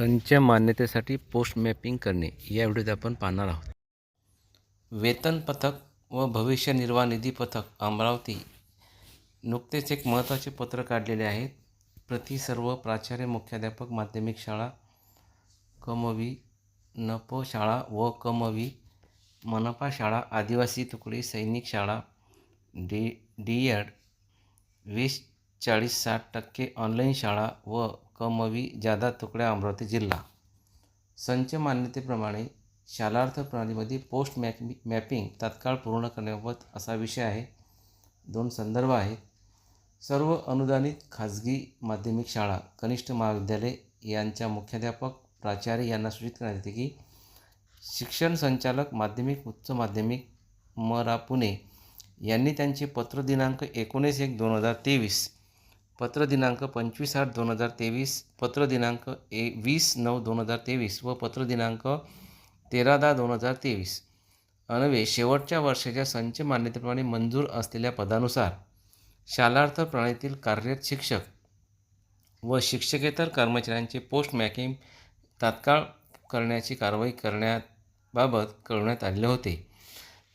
संच मान्यतेसाठी post mapping करणे या व्हिडिओत आपण पाहणार आहोत. वेतन पथक व भविष्य निर्वाह निधी पथक अमरावती नुकतेच एक महत्त्वाचे पत्र काढलेले आहेत प्रति सर्व प्राचार्य मुख्याध्यापक माध्यमिक शाळा कमवी नपो शाळा व कमवी मनपा शाळा आदिवासी तुकडी सैनिक शाळा डी डी एड वीस चाळीस साठ टक्के ऑनलाईन शाळा व कमवी जादा तुकड्या अमरावती जिल्हा. संच मान्यतेप्रमाणे शालार्थ प्रणालीमध्ये पोस्ट मॅप मॅपिंग तात्काळ पूर्ण करण्याबाबत असा विषय आहे. दोन संदर्भ आहेत. सर्व अनुदानित खाजगी माध्यमिक शाळा कनिष्ठ महाविद्यालय यांच्या मुख्याध्यापक प्राचार्य यांना सूचित करण्यात येते की शिक्षण संचालक माध्यमिक उच्च माध्यमिक मरा पुणे यांनी त्यांचे पत्र दिनांक एकोणीस एक दोन हजार तेवीस पत्र दिनांक पंचवीस आठ दोन हजार तेवीस पत्र दिनांक ए वीस नऊ दोन हजार तेवीस व पत्र दिनांक तेरा दहा दोन हजार तेवीस. अन्वे शेवटच्या वर्षाच्या संच मान्यतेप्रमाणे मंजूर असलेल्या पदानुसार शालार्थ प्रणालीतील कार्यरत शिक्षक व शिक्षकेतर कर्मचाऱ्यांचे पोस्ट मॅकिंग तात्काळ करण्याची कारवाई करण्याबाबत कळवण्यात आलेले होते.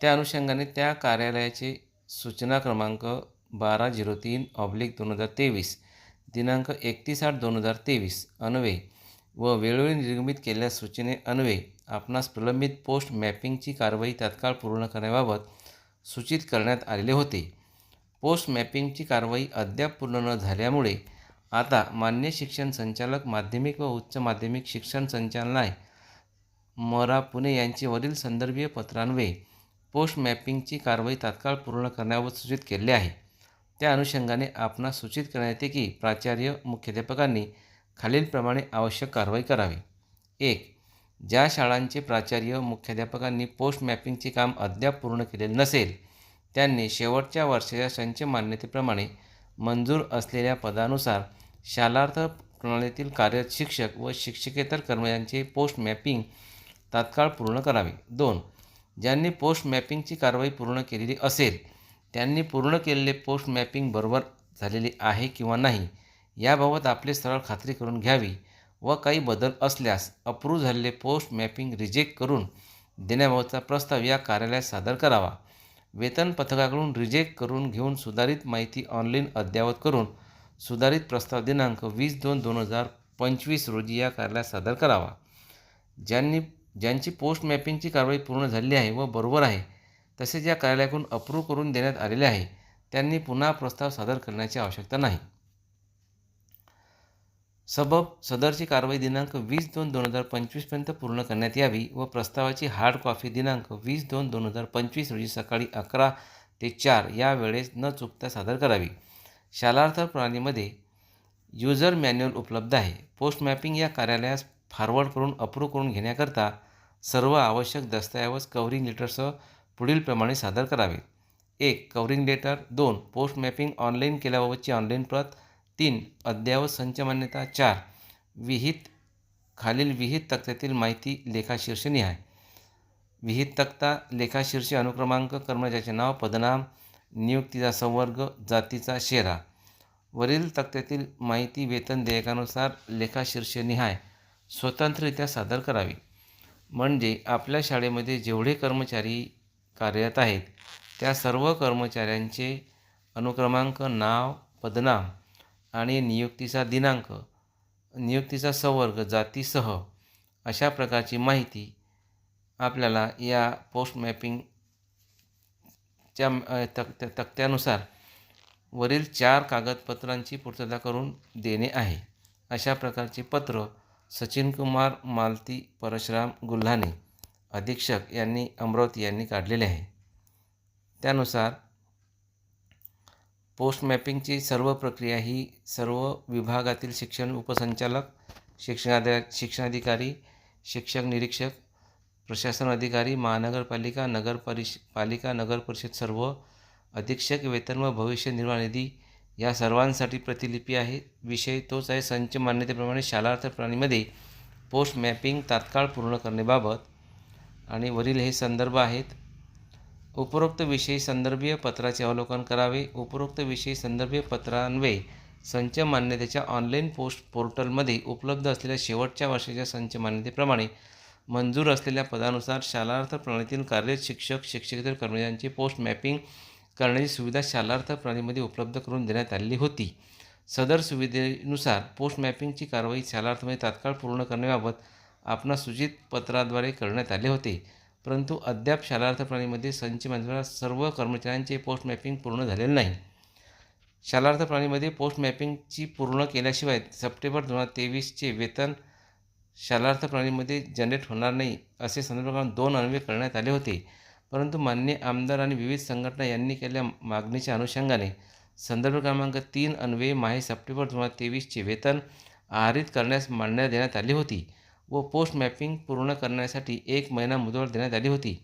त्या अनुषंगाने त्या कार्यालयाचे सूचना क्रमांक बारा झिरो तीन ऑब्लिक दोन हजार तेवीस दिनांक एकतीस आठ दोन हजार तेवीस अन्वे व वेळोवेळी निर्गमित केलेल्या सूचने अन्वे आपणास प्रलंबित पोस्ट मॅपिंगची कारवाई तात्काळ पूर्ण करण्याबाबत सूचित करण्यात आलेले होते. पोस्ट मॅपिंगची कारवाई अद्याप पूर्ण न झाल्यामुळे आता मान्य शिक्षण संचालक माध्यमिक व उच्च माध्यमिक शिक्षण संचालनालय मरा पुणे यांचे वरील संदर्भीय पत्रान्वये पोस्ट मॅपिंगची कारवाई तात्काळ पूर्ण करण्याबाबत सूचित केले आहे. त्या अनुषंगाने आपणास सूचित करण्यात येते की प्राचार्य मुख्याध्यापकांनी खालीलप्रमाणे आवश्यक कारवाई करावी. एक ज्या शाळांचे प्राचार्य मुख्याध्यापकांनी पोस्ट मॅपिंगचे काम अद्याप पूर्ण केलेले नसेल त्यांनी शेवटच्या वर्षाच्या संच मान्यतेप्रमाणे मंजूर असलेल्या पदानुसार शालार्थ प्रणालीतील कार्यरत शिक्षक व शिक्षकेतर कर्मचाऱ्यांचे पोस्ट मॅपिंग तात्काळ पूर्ण करावे. दोन ज्यांनी पोस्ट मॅपिंगची कारवाई पूर्ण केलेली असेल त्यांनी पूर्ण केलेले पोस्ट मॅपिंग बरोबर झालेले आहे किंवा नाही याबाबत आपले सरळ खात्री करून घ्यावी व काही बदल असल्यास अप्रूव्ह झालेले पोस्ट मॅपिंग रिजेक्ट करून देण्याबाबतचा प्रस्ताव या कार्यालयात सादर करावा. वेतन पथकाकडून रिजेक्ट करून घेऊन सुधारित माहिती ऑनलाईन अद्ययावत करून सुधारित प्रस्ताव दिनांक वीस दोन दोन हजार पंचवीस रोजी या कार्यालयात सादर करावा. ज्यांनी ज्यांची पोस्ट मॅपिंगची कारवाई पूर्ण झालेली आहे व बरोबर आहे तसेच या कार्यालयाकडून अप्रूव्ह करून देण्यात आलेले आहे. त्यांनी पुन्हा प्रस्ताव सादर करण्याची आवश्यकता नाही. सबब सदरची कारवाई दिनांक वीस दोन दोन हजार पंचवीसपर्यंत पूर्ण करण्यात यावी व प्रस्तावाची हार्ड कॉपी दिनांक वीस दोन दोन हजार पंचवीस रोजी सकाळी अकरा ते चार या वेळेस न चुकता सादर करावी. शालार्थ प्रणालीमध्ये युजर मॅन्युअल उपलब्ध आहे. पोस्ट मॅपिंग या कार्यालयास फॉरवर्ड करून अप्रूव्ह करून घेण्याकरता सर्व आवश्यक दस्तऐवज कव्हरिंग लेटरसह पुढीलप्रमाणे सादर करावे. एक कवरिंग लेटर दोन पोस्ट मॅपिंग ऑनलाईन केल्याबाबतची ऑनलाईन प्रत. तीन अद्ययावत संच मान्यता. चार विहित खालील विहित तक्त्यातील माहिती लेखाशीर्षणी आहे विहित तक्ता लेखाशीर्ष अनुक्रमांक कर्मचाऱ्याचे नाव पदनाम नियुक्तीचा संवर्ग जातीचा शेरा. वरील तक्त्यातील माहिती वेतन देयकानुसार लेखाशीर्षनिहाय स्वतंत्ररित्या सादर करावी. म्हणजे आपल्या शाळेमध्ये जेवढे कर्मचारी कार्यरत आहेत. त्या सर्व कर्मचाऱ्यांचे अनुक्रमांक नाव पदनाम आणि नियुक्तीचा दिनांक नियुक्तीचा संवर्ग जातीसह अशा प्रकारची माहिती आपल्याला या पोस्ट मॅपिंगच्या तक्त्यानुसार वरील चार कागदपत्रांची पूर्तता करून देणे आहे. अशा प्रकारचे पत्र सचिन कुमार मालती परशुराम गुल्हाने अधीक्षक यांनी अमरावती यांनी काढलेले आहे. त्यानुसार पोस्ट मॅपिंगची सर्व प्रक्रिया ही सर्व विभागातील शिक्षण उपसंचालक शिक्षणाध्या शिक्षणाधिकारी शिक्षक निरीक्षक प्रशासन अधिकारी महानगरपालिका नगर परिष पालिका नगर परिषद सर्व अधीक्षक वेतन व भविष्य निर्वाह निधी या सर्वांसाठी प्रतिलिपी आहे. विषय तोच आहे. संच मान्यतेप्रमाणे शालार्थ प्रणालीमध्ये पोस्ट मॅपिंग तात्काळ पूर्ण करण्याबाबत आणि वरील हे संदर्भ आहेत. उपरोक्त विषयी संदर्भीय पत्राचे अवलोकन करावे. उपरोक्त विषयी संदर्भीय पत्रान्वये संच मान्यतेच्या ऑनलाईन पोस्ट पोर्टलमध्ये उपलब्ध असलेल्या शेवटच्या वर्षाच्या संच मान्यतेप्रमाणे मंजूर असलेल्या पदानुसार शालार्थ प्रणालीतील कार्यरत शिक्षक शिक्षकेतर कर्मचाऱ्यांची पोस्ट मॅपिंग करण्याची सुविधा शालार्थ प्रणालीमध्ये उपलब्ध करून देण्यात आलेली होती. सदर सुविधेनुसार पोस्ट मॅपिंगची कारवाई शालार्थमध्ये तात्काळ पूर्ण करण्याबाबत आपणास सूचित पत्राद्वारे करण्यात आले होते. परंतु अद्याप शालार्थ प्राणीमध्ये संच मान्यतेनुसार सर्व कर्मचाऱ्यांचे पोस्ट मॅपिंग पूर्ण झालेले नाही. शालार्थ प्राणीमध्ये पोस्ट मॅपिंगची पूर्ण केल्याशिवाय सप्टेंबर दोन हजार तेवीसचे वेतन शालार्थ प्राणीमध्ये जनरेट होणार नाही असे संदर्भात दोन अन्वय करण्यात आले होते. परंतु मान्य आमदार आणि विविध संघटना यांनी केलेल्या मागणीच्या अनुषंगाने संदर्भ क्रमांक तीन अन्वये माहे सप्टेंबर दोन हजार तेवीसचे वेतन आहारित करण्यास मान्यता देण्यात आली होती. व पोस्ट मॅपिंग पूर्ण करण्यासाठी एक महिना मुदत देण्यात आली होती.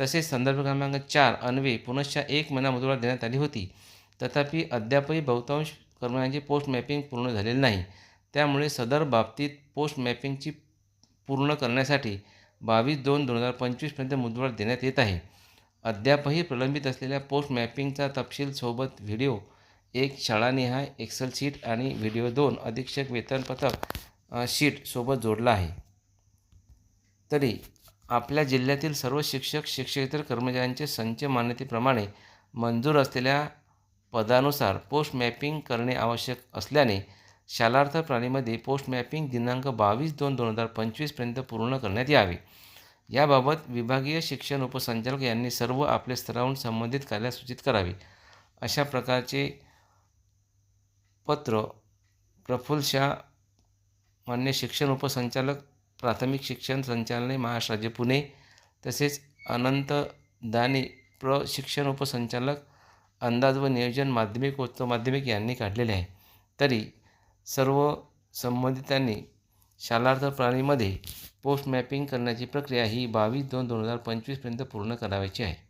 तसेच संदर्भ क्रमांक चार अन्वे पुनश्च एक महिना मुदत देण्यात आली होती. तथापि अद्यापही बहुतांश कर्मचाऱ्यांची पोस्ट मॅपिंग पूर्ण झालेली नाही. त्यामुळे सदर बाबतीत पोस्ट मॅपिंगची पूर्ण करण्यासाठी बावीस दोन दोन हजार पंचवीसपर्यंत मुदत देण्यात येत आहे. अद्यापही प्रलंबित असलेल्या पोस्ट मॅपिंगचा तपशील सोबत व्हिडिओ एक शाळानिहाय एक्सेल शीट आणि व्हिडिओ दोन अधीक्षक वेतन पथक शीटसोबत शीट सोबत जोडला आहे. तरी आपल्या जिल्ह्यातील सर्व शिक्षक शिक्षकेतर कर्मचाऱ्यांचे संच मान्यतेप्रमाणे मंजूर असलेल्या पदानुसार पोस्ट मॅपिंग करणे आवश्यक असल्याने शालार्थ प्रणालीमध्ये पोस्ट मॅपिंग दिनांक बावीस दोन दोन हजार पंचवीसपर्यंत पूर्ण करण्यात यावे. याबाबत विभागीय शिक्षण उपसंचालक यांनी सर्व आपले स्तरावरून संबंधित कार्यास सूचित करावे. अशा प्रकारचे पत्र प्रफुल्ल शाह मान्य शिक्षण उपसंचालक प्राथमिक शिक्षण संचालने महाराष्ट्र राज्य पुणे. तसेच अनंत दाने प्र शिक्षण उपसंचालक अंदाज व नियोजन माध्यमिक व उच्च माध्यमिक यांनी काढलेले आहे. तरी सर्व संबंधितांनी शालार्थ प्रणालीमध्ये पोस्ट मॅपिंग करण्याची प्रक्रिया ही बावीस दोन दोन हजार पंचवीसपर्यंत पूर्ण करावायची आहे.